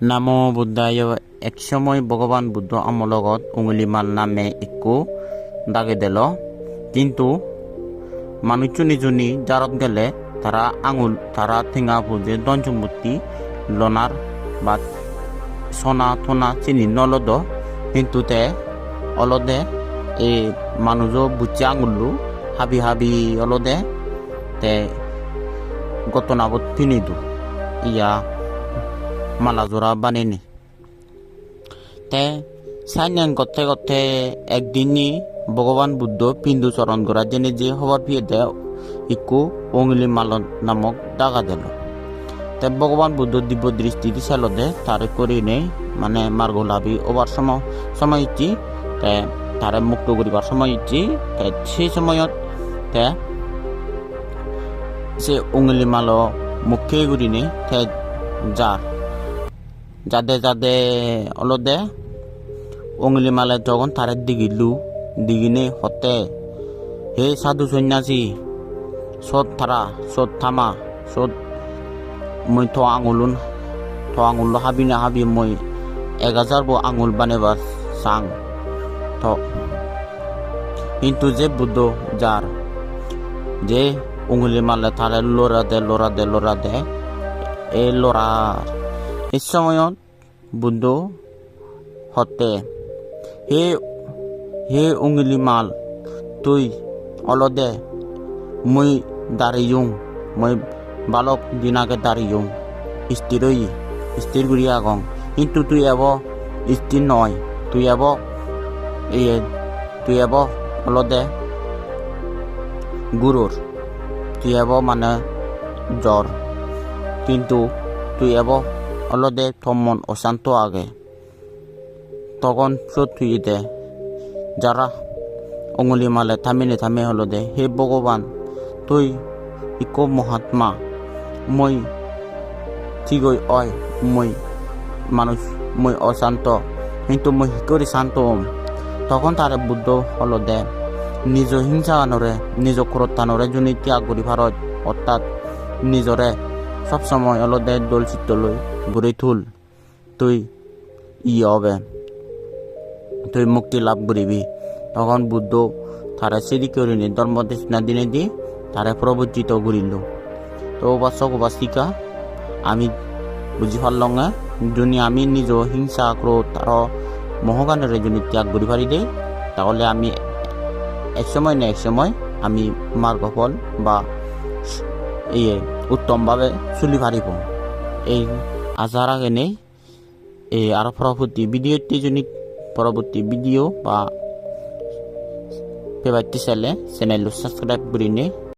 নামো বুদ্ধায় একসময় ভগবান বুদ্ধ আমলগত উঙলিমাল নামে একো দাগে দিল কিন্তু মানুষজনী জনী জারত গেলে তারা আঙুল তারা ঠেঙা ধন সম্পত্তি লনার বা সোনা থোনা চিনি নলদ কিন্তু তে অলদে এই মানুষ বুঝছে আঙুলু হাবি হাবি অলদে তে গতনাবত ফিনিদু ইয়া মালা জোড়া বানিনি তে সাইন্যাং করতে করতে একদিনই ভগবান বুদ্ধ পিন্দু চরণ করা জেনে যে খবর পেয়ে দেয় ইকু অঙ্গলি মালন নামক ডাকা দিল। তে ভগবান বুদ্ধ দিব্য দৃষ্টি দিছিল দে তারে করি নেই মানে মার্গ লাভি ওবার সময় সময় ইচ্ছি তে তারে মুক্ত করিবার সময় ইচ্ছি তে সেই সময়ত তে সে উঙ্গলি মাল মুখে করিনি তে যার যাদে যাদে অলদে উঙ্গলি মালে যখন তারে দিগিলু দিগিনে হতে হে সাধু সন্ন্যাসী সত থারা সত থামা সত মই থ আঙুলুন থ আঙুল হাবি না হাবি মই এক হাজার বো আঙুল বানেবা সাং থ কিন্তু যে বুদ্ধ যার যে উঙ্গলি মালে তারে লড়া দে লড়া দে লড়া দে এই লড়ার এই সময়ত বুদ্ধ হতে হে হে উঙ্গলি মাল, তুই অলদে মই দাঁড়িয়ুং মই বালক দিনাকে দাঁড়িয়ুং স্থিরই স্থির গুড়ি আগং। কিন্তু তুই এব স্থির নয় তুই এব ইয়ে তুই এব অলদে গুরুর তুই এব মানে জ্বর কিন্তু তুই এব অলদে থমন অশান্ত আগে। তখন চোট তুই দে যারা অঙ্গুলি মালে থামিনে থামে হলো দে হে ভগবান তুই ইকো মহাত্মা, মই ঠিকই অয় মই মানুষ মই অশান্ত, কিন্তু মই শিকরি শান্ত হম। তখন তারে বুদ্ধ হলো দে নিজ হিংসা আনরে নিজ ক্রোত্থানরে যোনি ত্যাগ করি ভারত অর্থাৎ নিজরে সবসময় হলো দে দোল চিত্ত লৈ গড়ি থুল। তুই ই হবে তুই মুক্তি লাভ করিবি তখন বুদ্ধ তারা সিদি করিনি ধর্ম দেশনা দিনে দি তারা প্রবর্তিত করিল তো উপাসক, উপাসিকা, আমি বুঝি পারলং যদি আমি নিজ হিংসা ক্রোধ আর মহগানের যদি ত্যাগ করি পারি দেই, তাহলে আমি এক সময় না এক সময় আমি মার্গফল বা ইয়ে উত্তমভাবে চলি পারিব এই আগে নেই এই আর পরবর্তী ভিডিওটি যদি পরবর্তী ভিডিও বা পেপারটি চাইলে চেনেলটো সাবস্ক্রাইব কৰি নে